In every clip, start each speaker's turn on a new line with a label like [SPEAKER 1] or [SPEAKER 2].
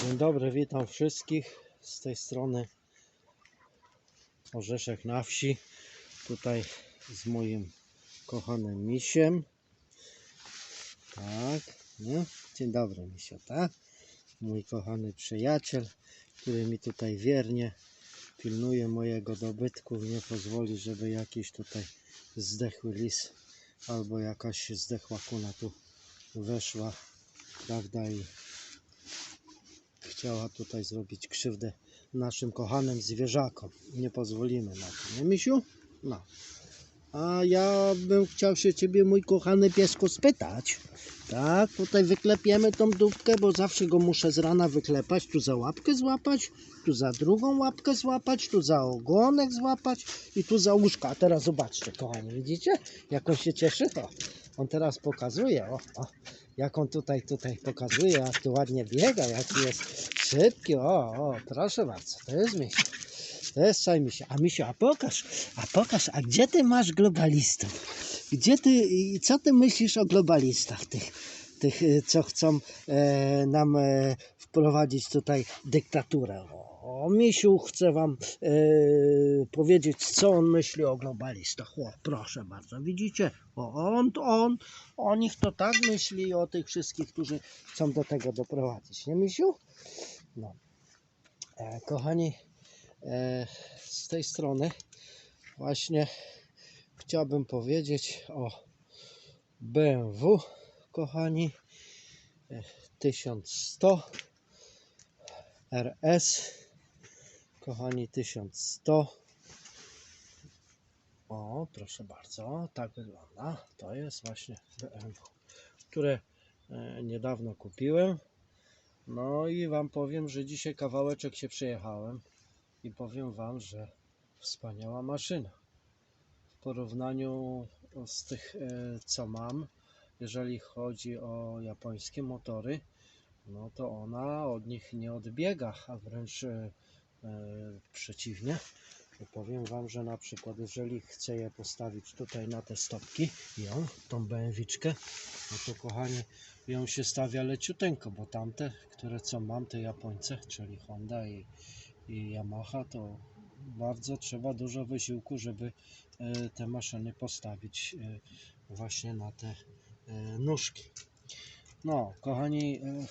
[SPEAKER 1] Dzień dobry, witam wszystkich z tej strony Orzeszek na wsi. Tutaj z moim kochanym misiem. Tak, nie? Dzień dobry, misio, tak? Mój kochany przyjaciel, który mi tutaj wiernie pilnuje mojego dobytku nie pozwoli, żeby jakiś tutaj zdechły lis albo jakaś zdechła kuna tu weszła, prawda, i chciała tutaj zrobić krzywdę naszym kochanym zwierzakom. Nie pozwolimy na to, nie misiu? No. A ja bym chciał się ciebie, mój kochany piesku, spytać. Tak, tutaj wyklepiemy tą dupkę, bo zawsze go muszę z rana wyklepać. Tu za łapkę złapać, tu za drugą łapkę złapać, tu za ogonek złapać i tu za łóżka. A teraz zobaczcie, kochani, widzicie? Jak on się cieszy? O, on teraz pokazuje, o, o, jak on tutaj, tutaj pokazuje, jak tu ładnie biega, jaki jest szybki. O, o, proszę bardzo, to jest misiu. To jest czaj misiu. A misiu, a pokaż, a pokaż, a gdzie ty masz globalistów? Gdzie ty, i co ty myślisz o globalistach tych, tych y, co chcą e, nam e, wprowadzić tutaj dyktaturę? O, o misiu chce wam e, powiedzieć, co on myśli o globalistach. O, proszę bardzo, widzicie? O, on, on, o nich to tak myśli, o tych wszystkich, którzy chcą do tego doprowadzić. Nie, misiu? No. E, kochani, e, z tej strony właśnie chciałbym powiedzieć o BMW, kochani, e, 1100 RS, kochani, 1100. O, proszę bardzo, tak wygląda. To jest właśnie BMW, które e, niedawno kupiłem. No i Wam powiem, że dzisiaj kawałeczek się przejechałem i powiem Wam, że wspaniała maszyna. W porównaniu z tych, e, co mam, jeżeli chodzi o japońskie motory, no to ona od nich nie odbiega, a wręcz e, przeciwnie. Bo powiem Wam, że na przykład jeżeli chcę je postawić tutaj na te stopki, ją, tą BMW, no to kochani, ją się stawia leciuteńko, bo tamte, które co mam, te Japońce, czyli Honda i, i Yamaha, to bardzo trzeba dużo wysiłku, żeby e, te maszyny postawić e, właśnie na te e, nóżki. No, kochani, e, e,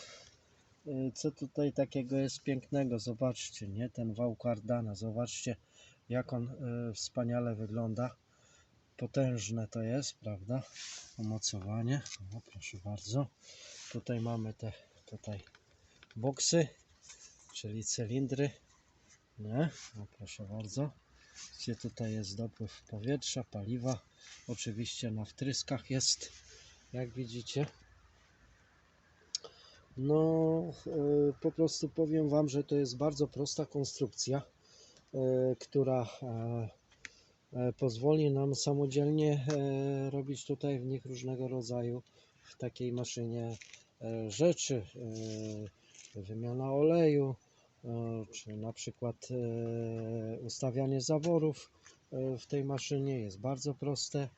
[SPEAKER 1] co tutaj takiego jest pięknego? Zobaczcie, nie? Ten wał kardana, zobaczcie, jak on e, wspaniale wygląda. Potężne to jest, prawda? Umocowanie. No, proszę bardzo. Tutaj mamy te tutaj boksy, czyli cylindry. Nie? No, proszę bardzo. Gdzie tutaj jest dopływ powietrza, paliwa. Oczywiście na wtryskach jest, jak widzicie. No, e, po prostu powiem Wam, że to jest bardzo prosta konstrukcja, e, która e, pozwoli nam samodzielnie robić tutaj w nich różnego rodzaju w takiej maszynie rzeczy. Wymiana oleju, czy na przykład ustawianie zaworów w tej maszynie jest bardzo proste.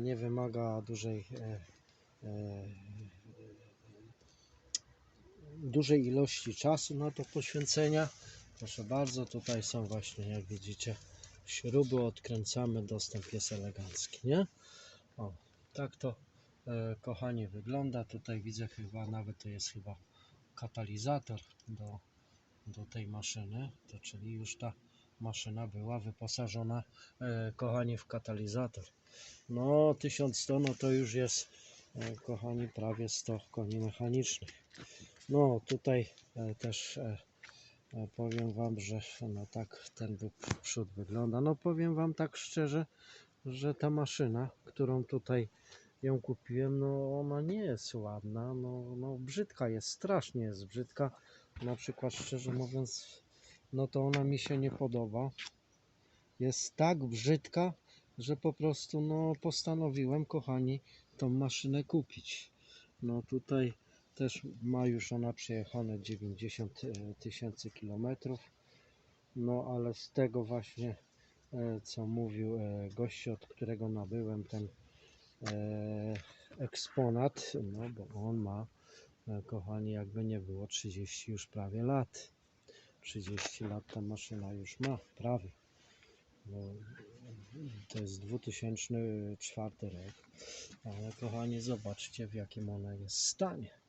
[SPEAKER 1] Nie wymaga dużej dużej ilości czasu na to poświęcenia. Proszę bardzo, tutaj są właśnie, jak widzicie, śruby, odkręcamy, dostęp jest elegancki, nie? O, tak to, e, kochani, wygląda. Tutaj widzę chyba, nawet to jest chyba katalizator do, do tej maszyny, to czyli już ta maszyna była wyposażona, e, kochani, w katalizator. No, 1100, no to już jest, e, kochani, prawie 100 koni mechanicznych. No, tutaj e, też e, e, powiem Wam, że no tak ten przód wygląda. No powiem Wam tak szczerze, że ta maszyna, którą tutaj ją kupiłem, no ona nie jest ładna, no, no brzydka jest, strasznie jest brzydka. Na przykład szczerze mówiąc, no to ona mi się nie podoba. Jest tak brzydka, że po prostu no postanowiłem, kochani, tą maszynę kupić. No tutaj też ma już ona przejechane 90 e, tysięcy kilometrów. No ale z tego właśnie, e, co mówił e, gość, od którego nabyłem ten eksponat, no bo on ma kochani, jakby nie było 30 już prawie lat. 30 lat ta maszyna już ma, prawie. Bo to jest 2004 rok. Ale kochani, zobaczcie w jakim ona jest stanie.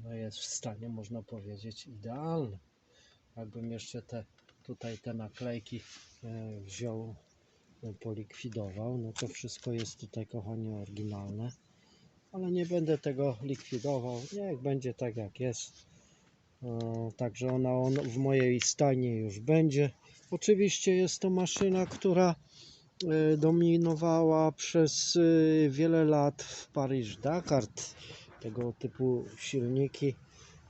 [SPEAKER 1] Ona jest w stanie, można powiedzieć, idealnym. Jakbym jeszcze te tutaj te naklejki e, wziął, e, polikwidował, no to wszystko jest tutaj, kochani, oryginalne. Ale nie będę tego likwidował. Niech będzie tak jak jest. E, Także ona on w mojej stanie już będzie. Oczywiście jest to maszyna, która dominowała przez wiele lat w Paryż-Dakar. Tego typu silniki.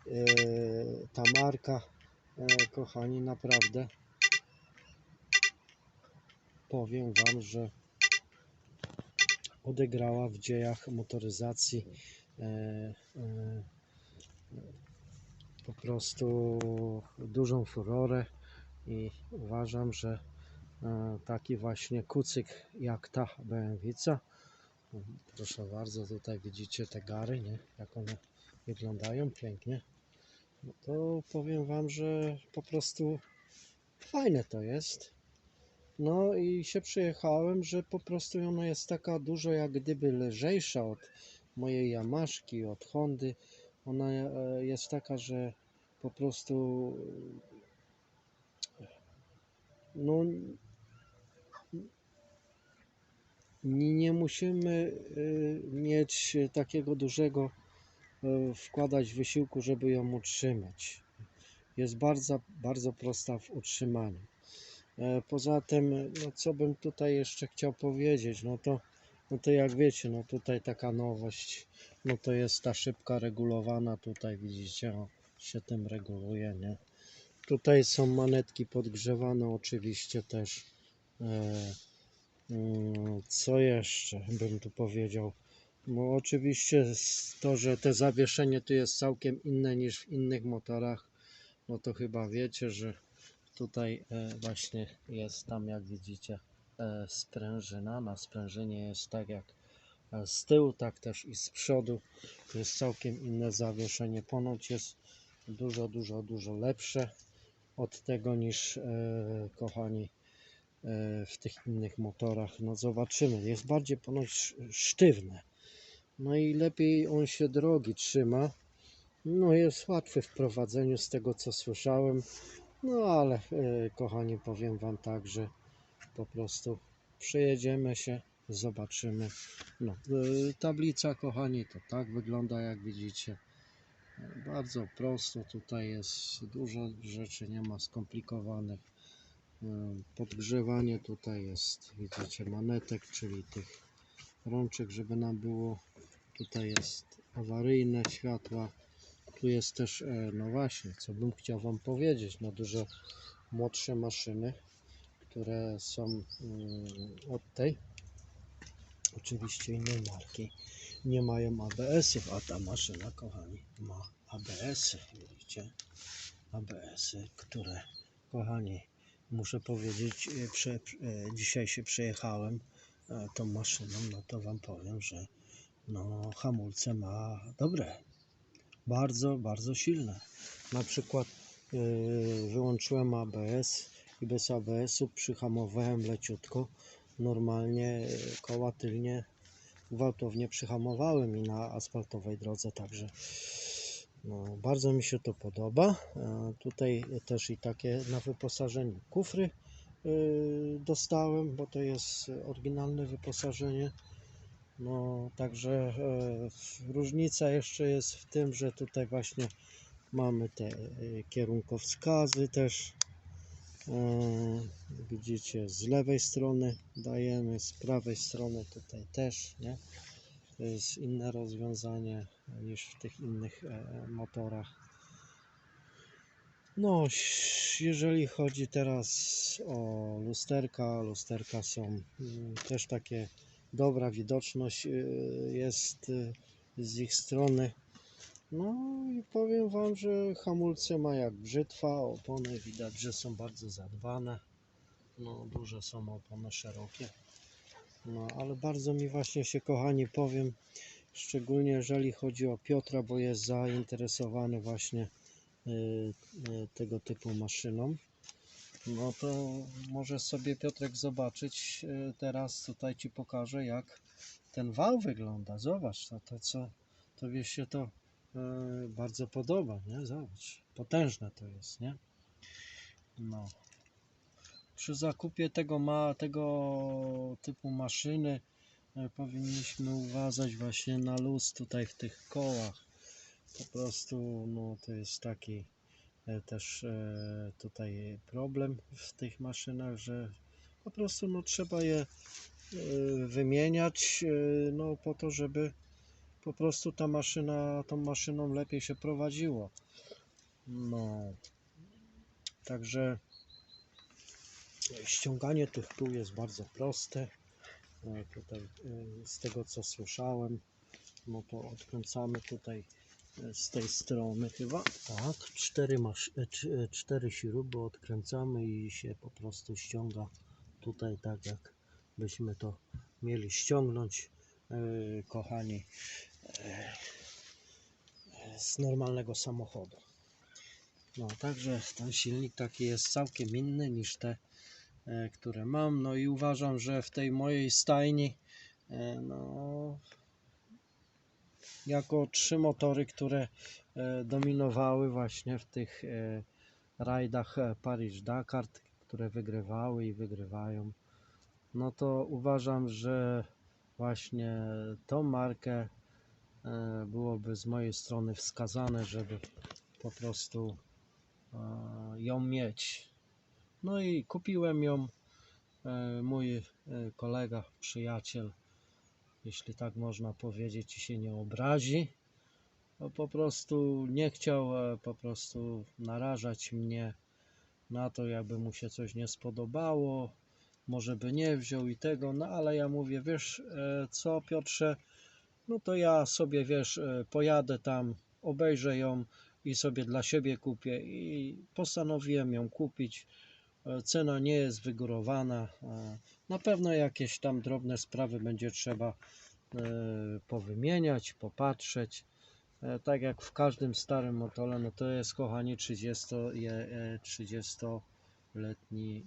[SPEAKER 1] E, Ta marka, e, kochani, naprawdę powiem Wam, że odegrała w dziejach motoryzacji e, po prostu dużą furorę i uważam, że taki właśnie kucyk jak ta BMW-ca proszę bardzo, tutaj widzicie te gary, nie? jak one wyglądają pięknie no to powiem Wam, że po prostu fajne to jest no i się przyjechałem, że po prostu ona jest taka dużo jak gdyby lżejsza od mojej Yamaszki, od Hondy. Ona e, jest taka, że po prostu no nie, musimy y, mieć takiego dużego y, wkładać wysiłku, żeby ją utrzymać. Jest bardzo, bardzo prosta w utrzymaniu. E, Poza tym, no co bym tutaj jeszcze chciał powiedzieć, no to, no to jak wiecie, no tutaj taka nowość, no to jest ta szybka regulowana, tutaj widzicie, o, się tym reguluje, nie? Tutaj są manetki podgrzewane oczywiście też. E, Co jeszcze bym tu powiedział? No oczywiście to, że te zawieszenie tu jest całkiem inne niż w innych motorach, no to chyba wiecie, że Tutaj e, właśnie jest tam, jak widzicie, e, sprężyna. Na sprężynie jest tak jak e, z tyłu, tak też i z przodu. Jest całkiem inne zawieszenie. Ponoć jest dużo, dużo, dużo lepsze od tego niż, kochani, w tych innych motorach. No zobaczymy. Jest bardziej ponoć sz- sztywne. No i lepiej on się drogi trzyma. No jest łatwy w prowadzeniu z tego co słyszałem. No ale e, kochani, powiem Wam tak, że po prostu przejedziemy się, zobaczymy. No, e, tablica, kochani, to tak wygląda, jak widzicie. E, Bardzo prosto, tutaj jest dużo rzeczy, nie ma skomplikowanych. E, Podgrzewanie tutaj jest, widzicie, manetek, czyli tych rączek, żeby nam było. Tutaj jest awaryjne światła. Tu jest też, e, no właśnie, co bym chciał Wam powiedzieć, no dużo młodsze maszyny, które są mm, od tej, oczywiście innej marki, nie mają ABS-ów, a ta maszyna, kochani, ma ABS-y, widzicie, ABS-y, które, kochani, muszę powiedzieć, e, prze, e, dzisiaj się przejechałem e, tą maszyną, no to Wam powiem, że no hamulce ma dobre, bardzo, bardzo silne. Na przykład wyłączyłem ABS i bez ABS-u przyhamowałem leciutko. Normalnie koła tylnie gwałtownie przyhamowały mi na asfaltowej drodze, także no, bardzo mi się to podoba. E, tutaj też i takie na wyposażeniu kufry yy, dostałem, bo to jest oryginalne wyposażenie. No, także e, różnica jeszcze jest w tym, że tutaj właśnie mamy te e, kierunkowskazy też. E, widzicie, z lewej strony dajemy, z prawej strony tutaj też, nie? To jest inne rozwiązanie niż w tych innych e, motorach. No, jeżeli chodzi teraz o lusterka, lusterka są mm, też takie dobra widoczność y, jest y, z ich strony. No i powiem Wam, że hamulce ma jak brzytwa, opony widać, że są bardzo zadbane. No duże są opony szerokie. No ale bardzo mi właśnie się kochani powiem szczególnie jeżeli chodzi o Piotra, bo jest zainteresowany właśnie y, y, tego typu maszyną. No to może sobie Piotrek zobaczyć y, teraz tutaj Ci pokażę jak ten wał wygląda. Zobacz, to, to co Tobie się to bardzo podoba, nie? Zobacz, potężne to jest, nie? No. Przy zakupie tego ma tego typu maszyny powinniśmy uważać właśnie na luz tutaj w tych kołach. Po prostu no to jest taki e, też e, tutaj problem w tych maszynach, że po prostu no trzeba je e, wymieniać e, no po to, żeby po prostu ta maszyna, tą maszyną lepiej się prowadziło. No. Także ściąganie tych kół jest bardzo proste. Tutaj e, z tego co słyszałem, no to odkręcamy tutaj e, z tej strony chyba. Tak, cztery, masz, e, cztery śruby odkręcamy i się po prostu ściąga tutaj tak jak byśmy to mieli ściągnąć, kochani, z normalnego samochodu. No, także ten silnik taki jest całkiem inny niż te, które mam. No i uważam, że w tej mojej stajni, e, no, jako trzy motory, które e, dominowały właśnie w tych e, rajdach e, Paryż-Dakar, które wygrywały i wygrywają, no to uważam, że właśnie tą markę e, byłoby z mojej strony wskazane, żeby po prostu e, ją mieć. No i kupiłem ją. e, Mój e, kolega, przyjaciel, jeśli tak można powiedzieć, się nie obrazi. No po prostu nie chciał e, po prostu narażać mnie na to, jakby mu się coś nie spodobało, może by nie wziął i tego, no ale ja mówię, wiesz co Piotrze, no to ja sobie, wiesz, pojadę tam, obejrzę ją i sobie dla siebie kupię i postanowiłem ją kupić. Cena nie jest wygórowana. e, Na pewno jakieś tam drobne sprawy będzie trzeba e, powymieniać, popatrzeć. E, Tak jak w każdym starym motole, no to jest kochani 30, je- e, 30-letni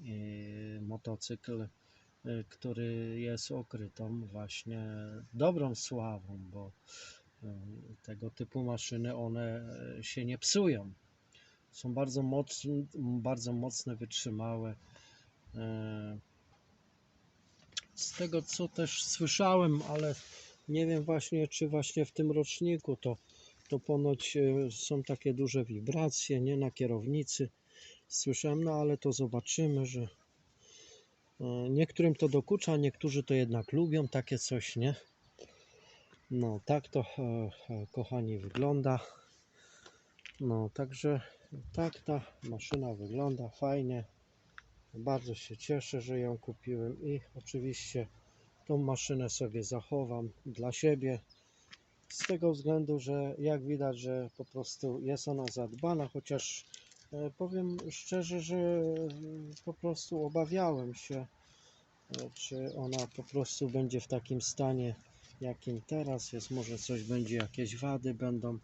[SPEAKER 1] e, motocykl, który jest okrytą właśnie dobrą sławą, bo tego typu maszyny one się nie psują. Są bardzo mocne, bardzo mocne, wytrzymałe. E, Z tego co też słyszałem, ale nie wiem właśnie, czy właśnie w tym roczniku to, to ponoć e, są takie duże wibracje, nie na kierownicy. Słyszałem, no ale to zobaczymy, że e, niektórym to dokucza, niektórzy to jednak lubią takie coś, nie? No, tak to, kochani, wygląda. No, także tak ta maszyna wygląda fajnie. Bardzo się cieszę, że ją kupiłem i oczywiście tą maszynę sobie zachowam dla siebie. Z tego względu, że jak widać, że po prostu jest ona zadbana, chociaż e, powiem szczerze, że e, po prostu obawiałem się, e, czy ona po prostu będzie w takim stanie, jakim teraz jest. Może coś będzie, jakieś wady będą,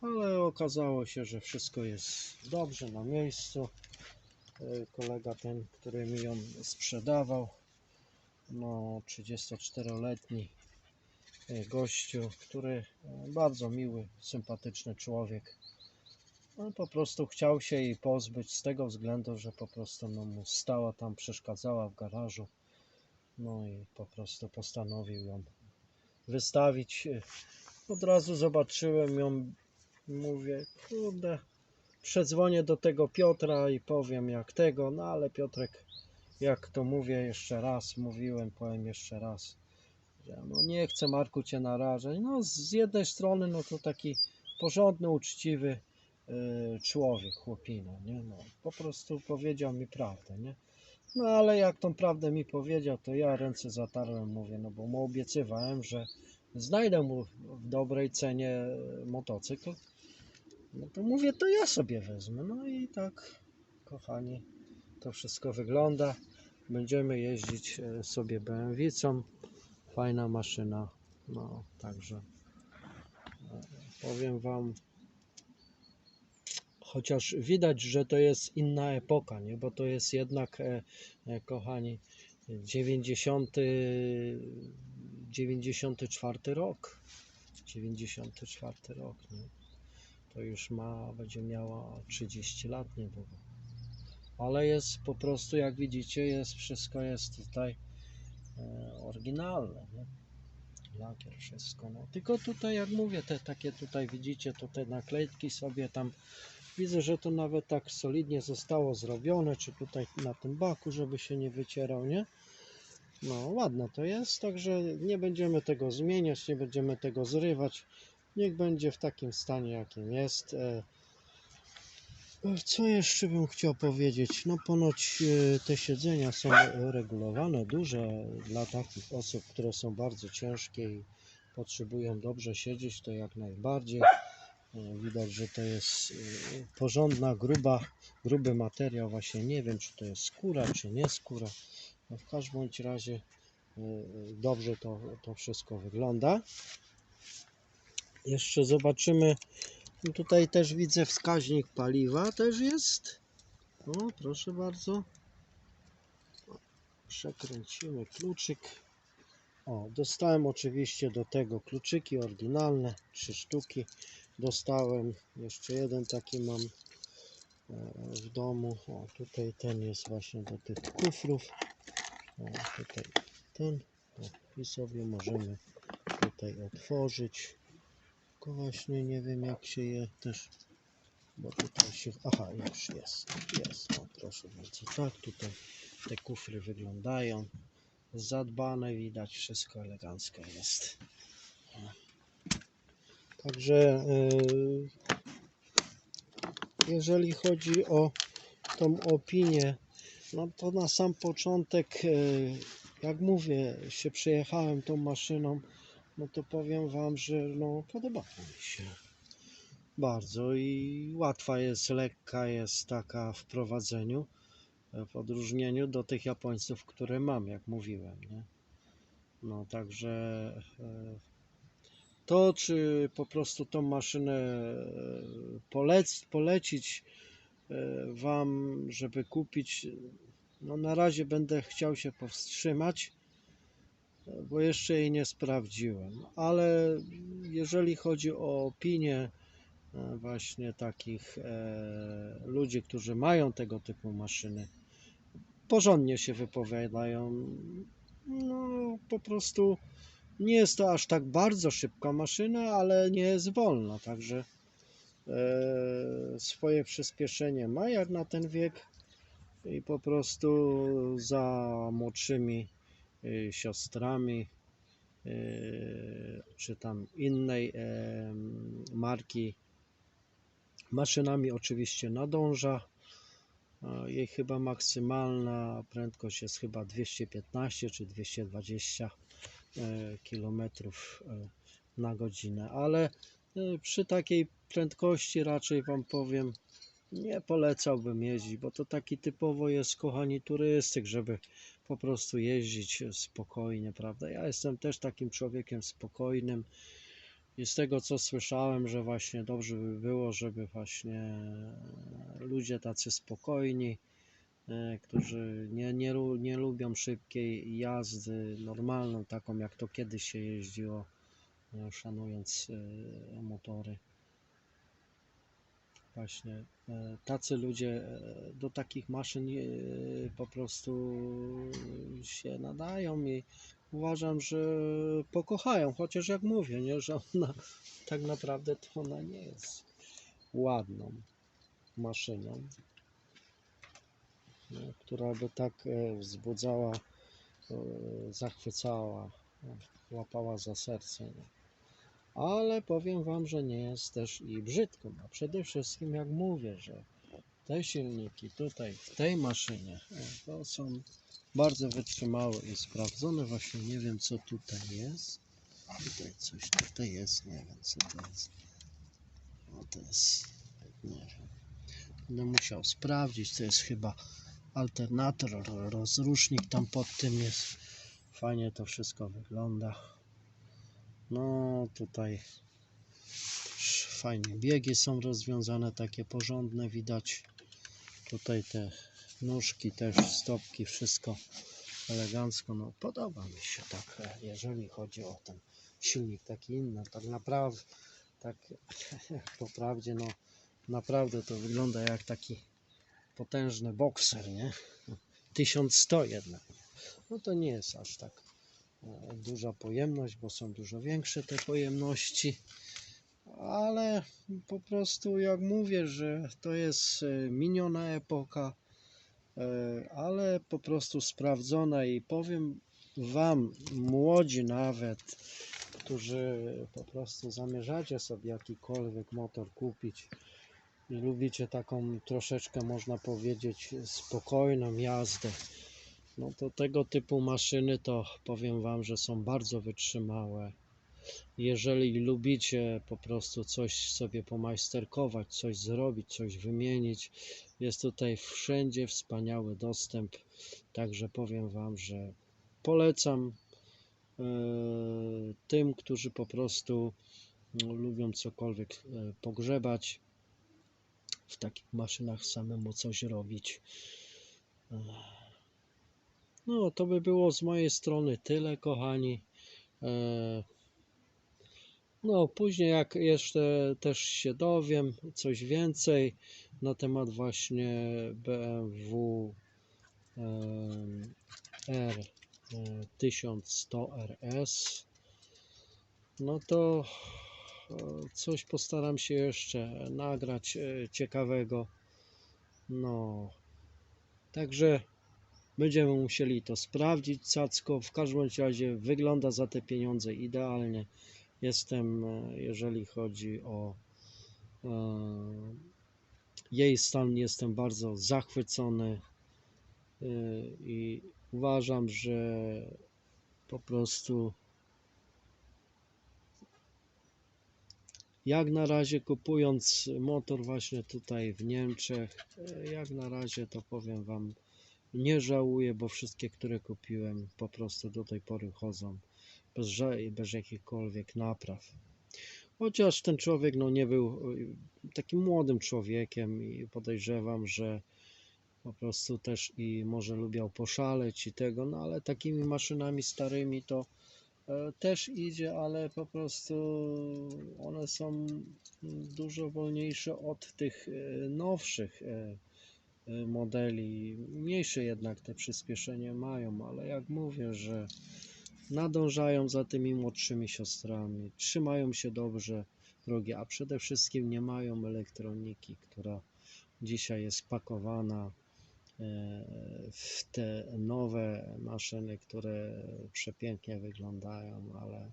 [SPEAKER 1] ale okazało się, że wszystko jest dobrze na miejscu. E, Kolega ten, który mi ją sprzedawał, no 34-letni e, gościu, który e, bardzo miły, sympatyczny człowiek. No, po prostu chciał się jej pozbyć z tego względu, że po prostu no, mu stała tam, przeszkadzała w garażu. No i po prostu postanowił ją wystawić. Od razu zobaczyłem ją, mówię, kurde, przedzwonię do tego Piotra i powiem jak tego, no ale Piotrek, jak to mówię jeszcze raz, mówiłem, powiem jeszcze raz, że no nie chcę Marku Cię narażać. No z jednej strony no to taki porządny, uczciwy y, człowiek, chłopina, nie? No, po prostu powiedział mi prawdę, nie? No ale jak tą prawdę mi powiedział, to ja ręce zatarłem, mówię, no bo mu obiecywałem, że znajdę mu w dobrej cenie motocykl. No to mówię, to ja sobie wezmę. No i tak, kochani, to wszystko wygląda. Będziemy jeździć e, sobie BMW-cą. Fajna maszyna. No, także powiem Wam, chociaż widać, że to jest inna epoka, nie? bo to jest jednak, e, e, kochani, 90, 94 rok. 94 rok, nie? To już ma, będzie miała 30 lat niedługo. Ale jest po prostu, jak widzicie, jest wszystko jest tutaj e, oryginalne, nie? Lakier, wszystko. No. Tylko tutaj, jak mówię, te takie tutaj widzicie, te naklejki sobie tam widzę, że to nawet tak solidnie zostało zrobione, czy tutaj na tym baku, żeby się nie wycierał, nie? No, ładne to jest, także nie będziemy tego zmieniać, nie będziemy tego zrywać. Niech będzie w takim stanie, jakim jest. E, Co jeszcze bym chciał powiedzieć? No, ponoć e, te siedzenia są regulowane, duże dla takich osób, które są bardzo ciężkie i potrzebują dobrze siedzieć, to jak najbardziej. E, Widać, że to jest porządna, gruba, gruby materiał. Właśnie nie wiem, czy to jest skóra, czy nie skóra. No w każdym razie e, dobrze to, to wszystko wygląda. Jeszcze zobaczymy. No Tutaj też widzę wskaźnik paliwa też jest. O, proszę bardzo. Przekręcimy kluczyk. O, dostałem oczywiście do tego kluczyki oryginalne, trzy sztuki. Dostałem jeszcze jeden taki mam e, w domu. O, tutaj ten jest właśnie do tych kufrów. O, tutaj ten. O, I sobie możemy tutaj otworzyć. Tylko właśnie nie wiem jak się je też, bo tutaj się, aha już jest, jest, o proszę bardzo, tak tutaj te kufry wyglądają, zadbane widać, wszystko elegancko jest. Także yy, jeżeli chodzi o tą opinię, no to na sam początek, yy, jak mówię, się przejechałem tą maszyną, no to powiem Wam, że no podobało mi się bardzo i łatwa jest, lekka jest taka w prowadzeniu, e, w odróżnieniu do tych Japońców, które mam, jak mówiłem, nie? No także e, to, czy po prostu tą maszynę e, polec, polecić e, Wam, żeby kupić, no na razie będę chciał się powstrzymać, e, bo jeszcze jej nie sprawdziłem, ale jeżeli chodzi o opinię e, właśnie takich e, ludzi, którzy mają tego typu maszyny, porządnie się wypowiadają. No, po prostu nie jest to aż tak bardzo szybka maszyna, ale nie jest wolna, także e, swoje przyspieszenie ma jak na ten wiek i po prostu za młodszymi e, siostrami e, czy tam innej e, marki maszynami oczywiście nadąża. E, Jej chyba maksymalna prędkość jest chyba 215 czy 220 km na godzinę, ale e, przy takiej prędkości raczej Wam powiem, nie polecałbym jeździć, bo to taki typowo jest, kochani, turystyk, żeby po prostu jeździć spokojnie, prawda? Ja jestem też takim człowiekiem spokojnym i z tego co słyszałem, że właśnie dobrze by było, żeby właśnie ludzie tacy spokojni, e, którzy nie, nie, nie lubią szybkiej jazdy, normalną, taką jak to kiedyś się jeździło, e, szanując e, motory. Właśnie e, tacy ludzie e, do takich maszyn e, po prostu się nadają i uważam, że pokochają, chociaż jak mówię, nie, że ona tak naprawdę to ona nie jest ładną maszyną, nie, która by tak wzbudzała, zachwycała, łapała za serce. Nie. Ale powiem Wam, że nie jest też i brzydko. A przede wszystkim, jak mówię, że te silniki tutaj w tej maszynie e, to są bardzo wytrzymałe i sprawdzone. Właśnie nie wiem, co tutaj jest. Tutaj coś tutaj jest, nie wiem, co to jest. No to jest, nie wiem. Będę musiał sprawdzić, to jest chyba alternator, ro- rozrusznik tam pod tym jest. Fajnie to wszystko wygląda. No tutaj fajnie biegi są rozwiązane, takie porządne widać. Tutaj te nóżki też, stopki, wszystko elegancko. No podoba mi się tak, jeżeli chodzi o ten silnik taki inny. Tak naprawdę, tak po prawdzie, no naprawdę to wygląda jak taki potężny bokser, nie? 1100 jednak. No to nie jest aż tak duża pojemność, bo są dużo większe te pojemności. Ale po prostu jak mówię, że to jest e, miniona epoka, e, ale po prostu sprawdzona i powiem Wam, młodzi nawet, którzy po prostu zamierzacie sobie jakikolwiek motor kupić i lubicie taką troszeczkę, można powiedzieć, spokojną jazdę, no to tego typu maszyny to powiem Wam, że są bardzo wytrzymałe. Jeżeli lubicie po prostu coś sobie pomajsterkować, coś zrobić, coś wymienić, jest tutaj wszędzie wspaniały dostęp. Także powiem Wam, że polecam e, tym, którzy po prostu no, lubią cokolwiek e, pogrzebać w takich maszynach samemu coś robić. E, No, to by było z mojej strony tyle, kochani. E, No, później jak jeszcze też się dowiem coś więcej na temat właśnie BMW e, 1100 RS, no to e, coś postaram się jeszcze nagrać e, ciekawego. No, także będziemy musieli to sprawdzić. Cacko w każdym razie wygląda za te pieniądze idealnie. Jestem, e, jeżeli chodzi o e, jej stan, jestem bardzo zachwycony e, i uważam, że po prostu jak na razie kupując motor właśnie tutaj w Niemczech, e, jak na razie to powiem Wam, nie żałuję, bo wszystkie, które kupiłem, po prostu do tej pory chodzą bez, bez jakichkolwiek napraw. Chociaż ten człowiek no, nie był y, takim młodym człowiekiem i podejrzewam, że po prostu też i może lubiał poszaleć i tego, no ale takimi maszynami starymi to e, też idzie, ale po prostu one są dużo wolniejsze od tych e, nowszych e, modeli. Mniejsze jednak te przyspieszenie mają, ale jak mówię, że nadążają za tymi młodszymi siostrami, trzymają się dobrze drogi, a przede wszystkim nie mają elektroniki, która dzisiaj jest pakowana e, w te nowe maszyny, które przepięknie wyglądają, ale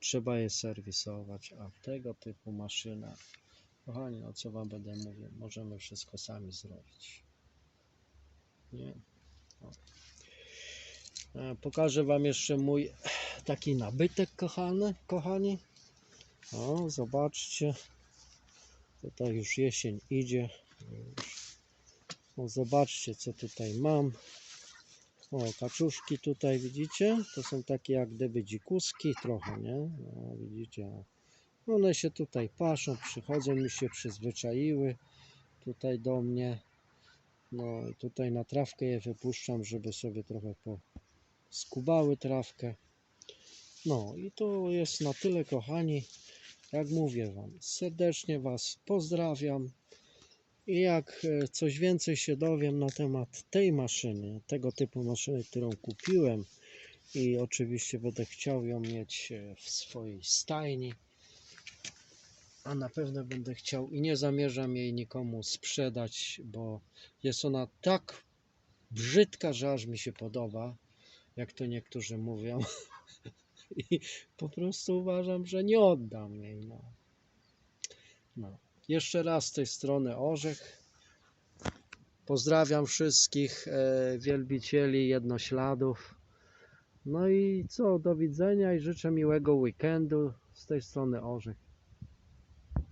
[SPEAKER 1] trzeba je serwisować, a tego typu maszyna, kochani, no co wam będę mówił, możemy wszystko sami zrobić. Nie? E, Pokażę wam jeszcze mój taki nabytek, kochany, kochani. O, zobaczcie. Tutaj już jesień idzie. O, zobaczcie, co tutaj mam. O, kaczuszki tutaj widzicie? To są takie jak gdyby dzikuski trochę, nie? O, widzicie? One się tutaj paszą, przychodzą, mi się przyzwyczaiły tutaj do mnie. No i tutaj na trawkę je wypuszczam, żeby sobie trochę poskubały trawkę. No i to jest na tyle, kochani. Jak mówię Wam, serdecznie Was pozdrawiam. I jak e, coś więcej się dowiem na temat tej maszyny, tego typu maszyny, którą kupiłem i oczywiście będę chciał ją mieć e, w swojej stajni, a na pewno będę chciał i nie zamierzam jej nikomu sprzedać, bo jest ona tak brzydka, że aż mi się podoba, jak to niektórzy mówią. I po prostu uważam, że nie oddam jej. No. No. Jeszcze raz z tej strony Orzech. Pozdrawiam wszystkich e, wielbicieli jednośladów. No i co, do widzenia i życzę miłego weekendu. Z tej strony Orzech.